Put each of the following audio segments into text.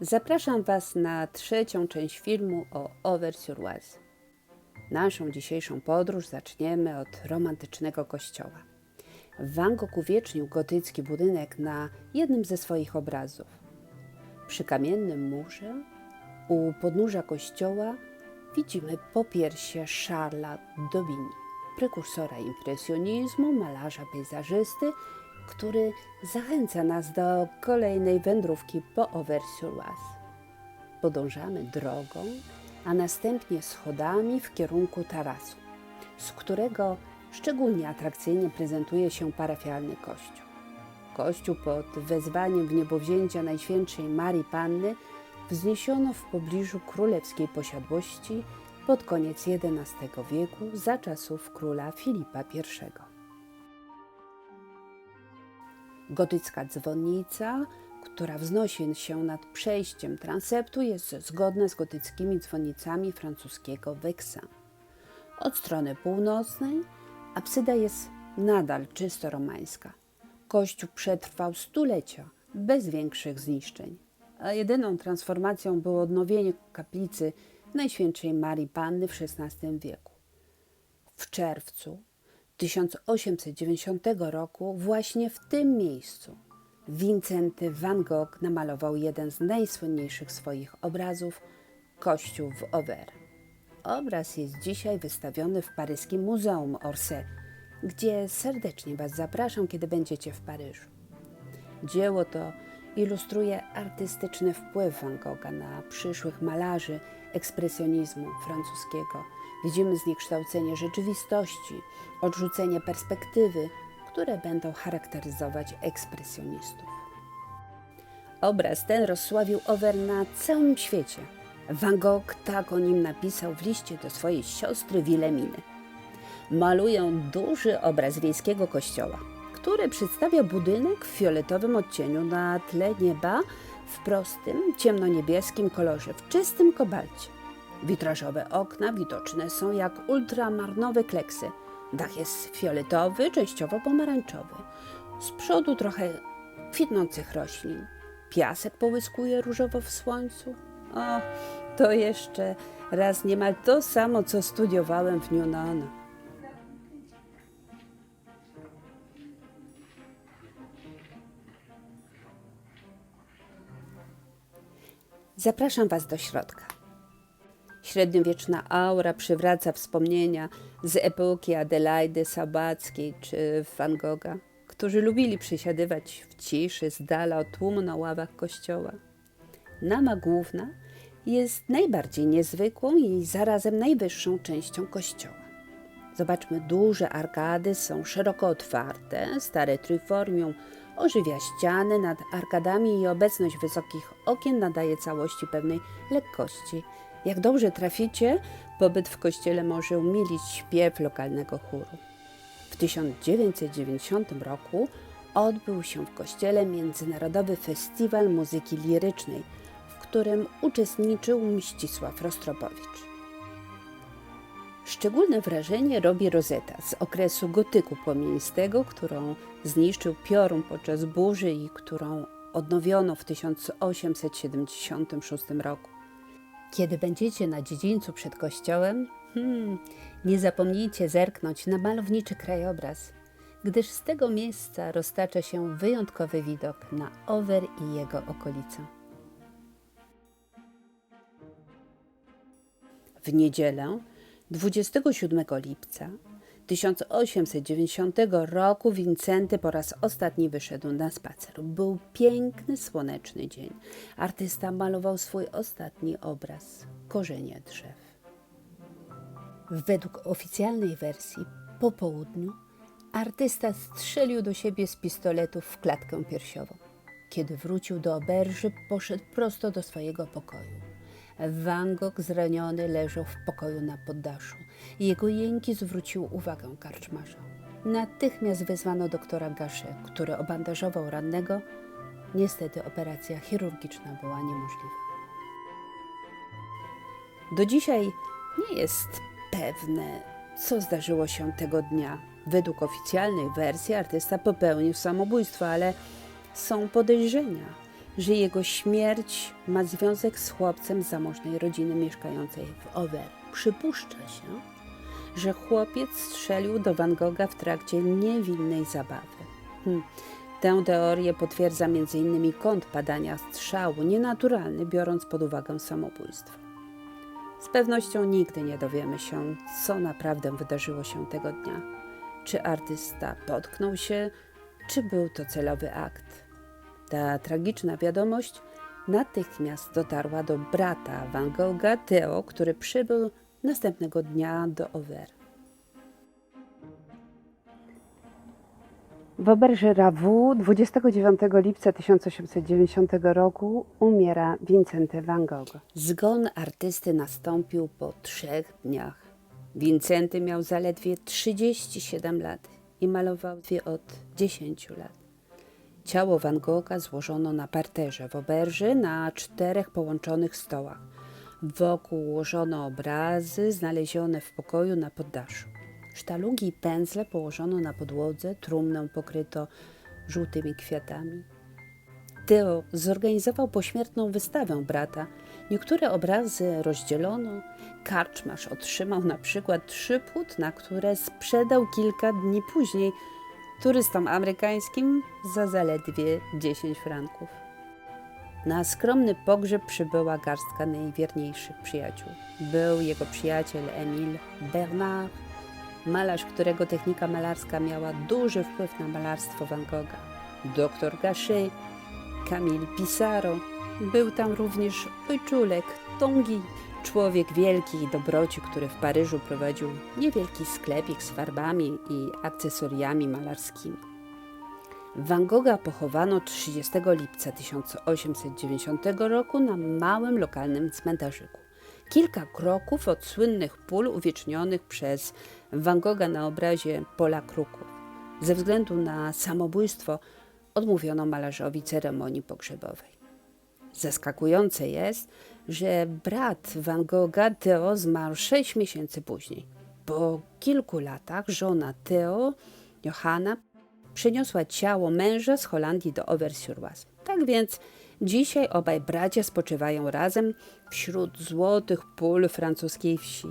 Zapraszam Was na trzecią część filmu o Over-sur-Oise. Naszą dzisiejszą podróż zaczniemy od romantycznego kościoła. Van Gogh uwiecznił gotycki budynek na jednym ze swoich obrazów. Przy kamiennym murze, u podnóża kościoła, widzimy popiersie Charlesa Daubigny, prekursora impresjonizmu, malarza pejzażysty, który zachęca nas do kolejnej wędrówki po Over-sur-Oise. Podążamy drogą, a następnie schodami w kierunku tarasu, z którego szczególnie atrakcyjnie prezentuje się parafialny kościół. Kościół pod wezwaniem w niebowzięcia Najświętszej Marii Panny wzniesiono w pobliżu królewskiej posiadłości pod koniec XI wieku za czasów króla Filipa I. Gotycka dzwonnica, która wznosi się nad przejściem transeptu, jest zgodna z gotyckimi dzwonnicami francuskiego Vexin. Od strony północnej absyda jest nadal czysto romańska. Kościół przetrwał stulecia bez większych zniszczeń, a jedyną transformacją było odnowienie kaplicy Najświętszej Marii Panny w XVI wieku. W czerwcu 1890 roku właśnie w tym miejscu Wincenty van Gogh namalował jeden z najsłynniejszych swoich obrazów Kościół w Auvergne. Obraz jest dzisiaj wystawiony w paryskim Muzeum Orsay, gdzie serdecznie Was zapraszam, kiedy będziecie w Paryżu. Dzieło to ilustruje artystyczny wpływ Van Gogha na przyszłych malarzy ekspresjonizmu francuskiego. Widzimy zniekształcenie rzeczywistości, odrzucenie perspektywy, które będą charakteryzować ekspresjonistów. Obraz ten rozsławił Over na całym świecie. Van Gogh tak o nim napisał w liście do swojej siostry Wilhelminy. Maluję duży obraz wiejskiego kościoła, który przedstawia budynek w fioletowym odcieniu na tle nieba w prostym, ciemnoniebieskim kolorze, w czystym kobalcie. Witrażowe okna widoczne są jak ultramarnowe kleksy. Dach jest fioletowy, częściowo pomarańczowy. Z przodu trochę kwitnących roślin. Piasek połyskuje różowo w słońcu. O, to jeszcze raz niemal to samo, co studiowałem w Newnan. Zapraszam Was do środka. Średniowieczna aura przywraca wspomnienia z epoki Adelaidy Sabackiej czy Van Gogha, którzy lubili przysiadywać w ciszy z dala od tłumu na ławach kościoła. Nama główna jest najbardziej niezwykłą i zarazem najwyższą częścią kościoła. Zobaczmy, duże arkady są szeroko otwarte, stare trójformium ożywia ściany nad arkadami i obecność wysokich okien nadaje całości pewnej lekkości. Jak dobrze traficie, pobyt w kościele może umilić śpiew lokalnego chóru. W 1990 roku odbył się w kościele Międzynarodowy Festiwal Muzyki Lirycznej, w którym uczestniczył Mścisław Rostropowicz. Szczególne wrażenie robi rozeta z okresu gotyku płomienistego, którą zniszczył piorun podczas burzy i którą odnowiono w 1876 roku. Kiedy będziecie na dziedzińcu przed kościołem, hmm, nie zapomnijcie zerknąć na malowniczy krajobraz, gdyż z tego miejsca roztacza się wyjątkowy widok na Over i jego okolice. W niedzielę 27 lipca 1890 roku Wincenty po raz ostatni wyszedł na spacer. Był piękny, słoneczny dzień. Artysta malował swój ostatni obraz korzenie drzew. Według oficjalnej wersji, po południu, artysta strzelił do siebie z pistoletu w klatkę piersiową. Kiedy wrócił do oberży, poszedł prosto do swojego pokoju. Van Gogh zraniony leżał w pokoju na poddaszu. Jego jęki zwróciły uwagę karczmarza. Natychmiast wezwano doktora Gasze, który obandażował rannego. Niestety operacja chirurgiczna była niemożliwa. Do dzisiaj nie jest pewne, co zdarzyło się tego dnia. Według oficjalnej wersji artysta popełnił samobójstwo, ale są podejrzenia że jego śmierć ma związek z chłopcem zamożnej rodziny mieszkającej w Over. Przypuszcza się, że chłopiec strzelił do Van Gogha w trakcie niewinnej zabawy. Hm. Tę teorię potwierdza m.in. kąt padania strzału, nienaturalny, biorąc pod uwagę samobójstwo. Z pewnością nigdy nie dowiemy się, co naprawdę wydarzyło się tego dnia. Czy artysta potknął się, czy był to celowy akt. Ta tragiczna wiadomość natychmiast dotarła do brata Van Gogha, Theo, który przybył następnego dnia do Over. W Auberge Ravu 29 lipca 1890 roku umiera Wincenty van Gogh. Zgon artysty nastąpił po trzech dniach. Wincenty miał zaledwie 37 lat i malował dwie od 10 lat. Ciało Van Gogha złożono na parterze w oberży na czterech połączonych stołach. Wokół ułożono obrazy znalezione w pokoju na poddaszu. Sztalugi i pędzle położono na podłodze, trumnę pokryto żółtymi kwiatami. Theo zorganizował pośmiertną wystawę brata. Niektóre obrazy rozdzielono. Karczmarz otrzymał na przykład trzy płótna, które sprzedał kilka dni później turystom amerykańskim za zaledwie 10 franków. Na skromny pogrzeb przybyła garstka najwierniejszych przyjaciół. Był jego przyjaciel Emile Bernard, malarz, którego technika malarska miała duży wpływ na malarstwo Van Gogha. Doktor Gachet, Camille Pissarro. Był tam również ojczulek Tongi, człowiek wielki i dobroci, który w Paryżu prowadził niewielki sklepik z farbami i akcesoriami malarskimi. Van Gogha pochowano 30 lipca 1890 roku na małym lokalnym cmentarzyku. Kilka kroków od słynnych pól uwiecznionych przez Van Gogha na obrazie Pola Kruków. Ze względu na samobójstwo odmówiono malarzowi ceremonii pogrzebowej. Zaskakujące jest, że brat Van Gogha, Theo, zmarł sześć miesięcy później. Po kilku latach żona Theo, Johanna, przyniosła ciało męża z Holandii do Auvers-sur-Oise. Tak więc dzisiaj obaj bracia spoczywają razem wśród złotych pól francuskiej wsi.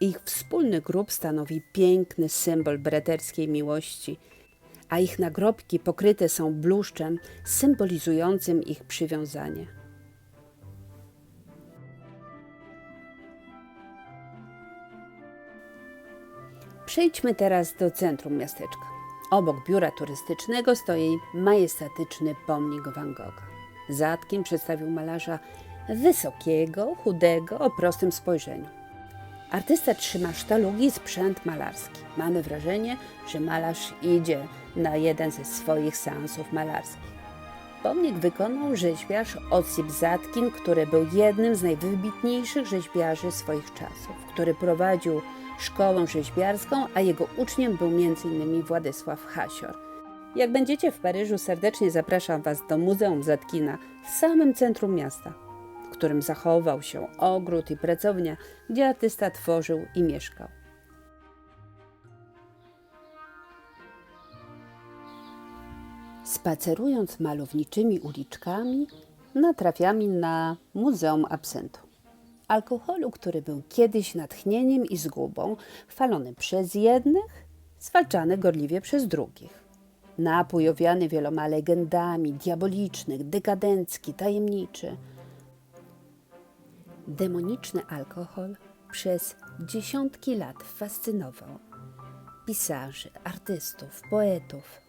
Ich wspólny grób stanowi piękny symbol braterskiej miłości, a ich nagrobki pokryte są bluszczem symbolizującym ich przywiązanie. Przejdźmy teraz do centrum miasteczka. Obok biura turystycznego stoi majestatyczny pomnik Van Gogha. Zatkin przedstawił malarza wysokiego, chudego, o prostym spojrzeniu. Artysta trzyma sztalugi i sprzęt malarski. Mamy wrażenie, że malarz idzie na jeden ze swoich seansów malarskich. Pomnik wykonał rzeźbiarz Osip Zatkin, który był jednym z najwybitniejszych rzeźbiarzy swoich czasów, który prowadził szkołę rzeźbiarską, a jego uczniem był m.in. Władysław Hasior. Jak będziecie w Paryżu, serdecznie zapraszam Was do Muzeum Zatkina w samym centrum miasta, w którym zachował się ogród i pracownia, gdzie artysta tworzył i mieszkał. Spacerując malowniczymi uliczkami, natrafiamy na Muzeum Absentu. Alkoholu, który był kiedyś natchnieniem i zgubą, chwalony przez jednych, zwalczany gorliwie przez drugich. Napój owiany wieloma legendami, diaboliczny, dekadencki, tajemniczy. Demoniczny alkohol przez dziesiątki lat fascynował pisarzy, artystów, poetów.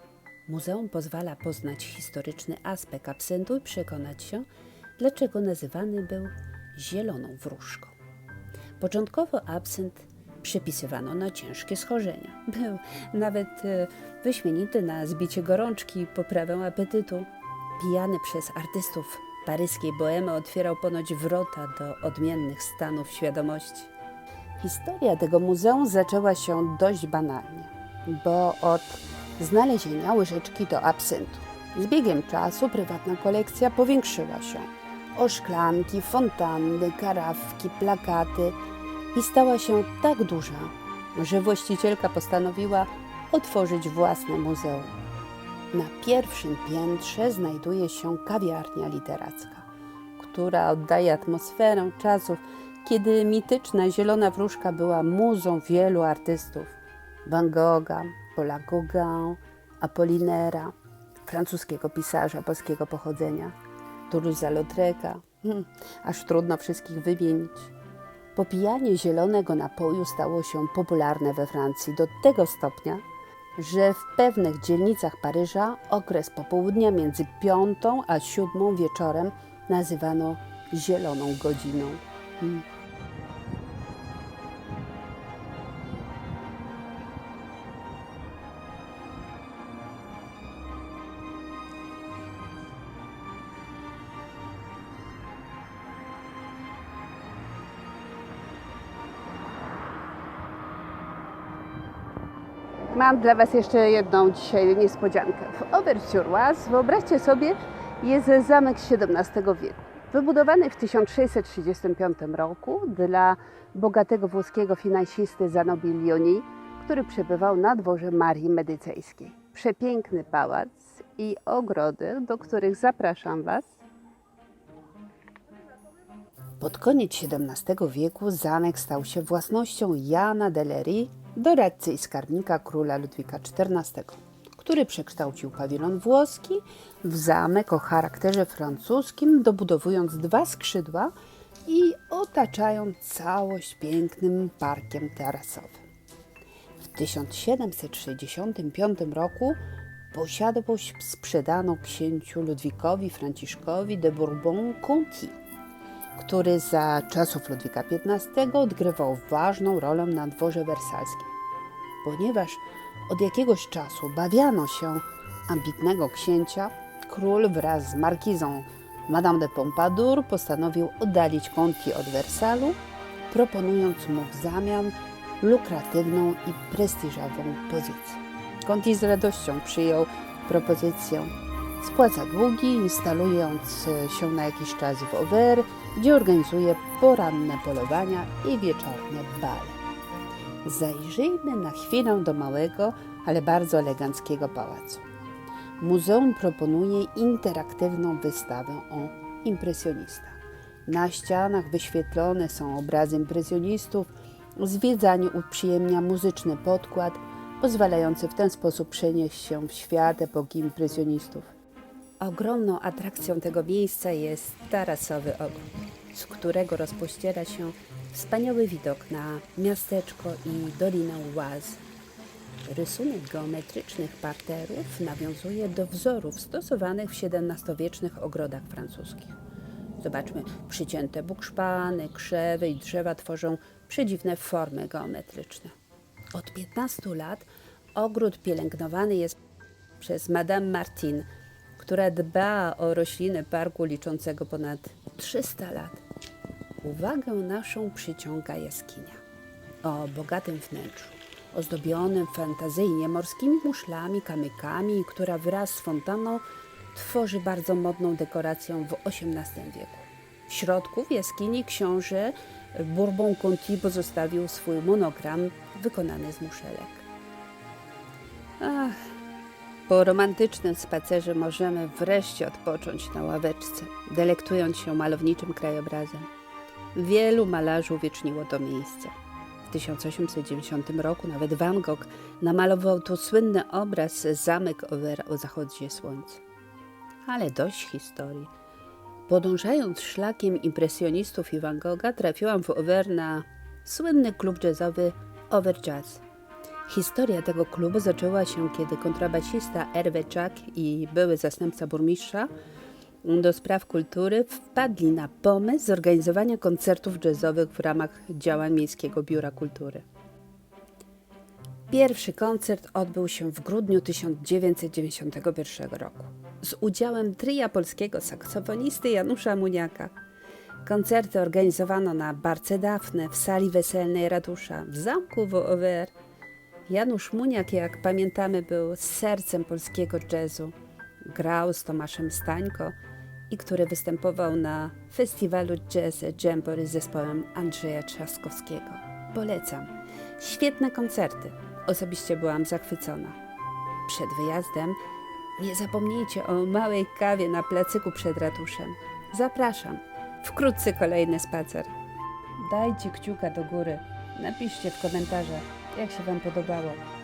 Muzeum pozwala poznać historyczny aspekt absentu i przekonać się, dlaczego nazywany był zieloną wróżką. Początkowo absent przypisywano na ciężkie schorzenia. Był nawet e, wyśmienity na zbicie gorączki i poprawę apetytu. Pijany przez artystów paryskiej bohemy otwierał ponoć wrota do odmiennych stanów świadomości. Historia tego muzeum zaczęła się dość banalnie, bo od znalezienia łyżeczki do absyntu. Z biegiem czasu prywatna kolekcja powiększyła się o szklanki, fontanny, karafki, plakaty i stała się tak duża, że właścicielka postanowiła otworzyć własne muzeum. Na pierwszym piętrze znajduje się kawiarnia literacka, która oddaje atmosferę czasów, kiedy mityczna zielona wróżka była muzą wielu artystów Van Gogha, Paula Gauguin, Apollinera, francuskiego pisarza polskiego pochodzenia, Toulouse'a Lautreca. Hmm, aż trudno wszystkich wymienić. Popijanie zielonego napoju stało się popularne we Francji do tego stopnia, że w pewnych dzielnicach Paryża okres popołudnia między piątą a siódmą wieczorem nazywano zieloną godziną. Hmm. Mam dla Was jeszcze jedną dzisiaj niespodziankę. W Auvers-sur-Oise, wyobraźcie sobie, jest zamek XVII wieku. Wybudowany w 1635 roku dla bogatego włoskiego finansisty Zanobi Lioni, który przebywał na dworze Marii Medycejskiej. Przepiękny pałac i ogrody, do których zapraszam Was. Pod koniec XVII wieku zamek stał się własnością Jana Delery, doradcy i skarbnika króla Ludwika XIV, który przekształcił pawilon włoski w zamek o charakterze francuskim, dobudowując dwa skrzydła i otaczając całość pięknym parkiem tarasowym. W 1765 roku posiadłość sprzedano księciu Ludwikowi Franciszkowi de Bourbon-Conti, który za czasów Ludwika XV odgrywał ważną rolę na dworze wersalskim, ponieważ od jakiegoś czasu bawiano się ambitnego księcia, król wraz z markizą Madame de Pompadour postanowił oddalić Conti od Wersalu, proponując mu w zamian lukratywną i prestiżową pozycję. Conti z radością przyjął propozycję spłaca długi, instalując się na jakiś czas w Over, gdzie organizuje poranne polowania i wieczorne bale. Zajrzyjmy na chwilę do małego, ale bardzo eleganckiego pałacu. Muzeum proponuje interaktywną wystawę o impresjonistach. Na ścianach wyświetlone są obrazy impresjonistów, zwiedzanie uprzyjemnia muzyczny podkład, pozwalający w ten sposób przenieść się w świat epoki impresjonistów. Ogromną atrakcją tego miejsca jest tarasowy ogród, z którego rozpościera się wspaniały widok na miasteczko i dolinę Łaz. Rysunek geometrycznych parterów nawiązuje do wzorów stosowanych w XVII-wiecznych ogrodach francuskich. Zobaczmy, przycięte bukszpany, krzewy i drzewa tworzą przedziwne formy geometryczne. Od 15 lat ogród pielęgnowany jest przez Madame Martin, która dba o rośliny parku liczącego ponad 300 lat. Uwagę naszą przyciąga jaskinia o bogatym wnętrzu, ozdobionym fantazyjnie morskimi muszlami, kamykami, która wraz z fontanną tworzy bardzo modną dekorację w XVIII wieku. W środku w jaskini książę Bourbon-Conti pozostawił swój monogram wykonany z muszelek. Ach, po romantycznym spacerze możemy wreszcie odpocząć na ławeczce, delektując się malowniczym krajobrazem. Wielu malarzy uwieczniło to miejsce. W 1890 roku nawet Van Gogh namalował tu słynny obraz Zamek Over o zachodzie słońca. Ale dość historii. Podążając szlakiem impresjonistów i Van Gogha trafiłam w Over na słynny klub jazzowy Over Jazz. Historia tego klubu zaczęła się, kiedy kontrabasista Hervé Czak i były zastępca burmistrza do spraw kultury wpadli na pomysł zorganizowania koncertów jazzowych w ramach działań Miejskiego Biura Kultury. Pierwszy koncert odbył się w grudniu 1991 roku z udziałem tria polskiego saksofonisty Janusza Muniaka. Koncerty organizowano na Barce Dafne, w sali weselnej ratusza, w zamku w Over. Janusz Muniak, jak pamiętamy, był sercem polskiego jazzu. Grał z Tomaszem Stańko i który występował na festiwalu Jazz Jamboree z zespołem Andrzeja Trzaskowskiego. Polecam. Świetne koncerty. Osobiście byłam zachwycona. Przed wyjazdem Nie zapomnijcie o małej kawie na placyku przed ratuszem. Zapraszam. Wkrótce kolejny spacer. Dajcie kciuka do góry. Napiszcie w komentarzach, jak się Wam podobało.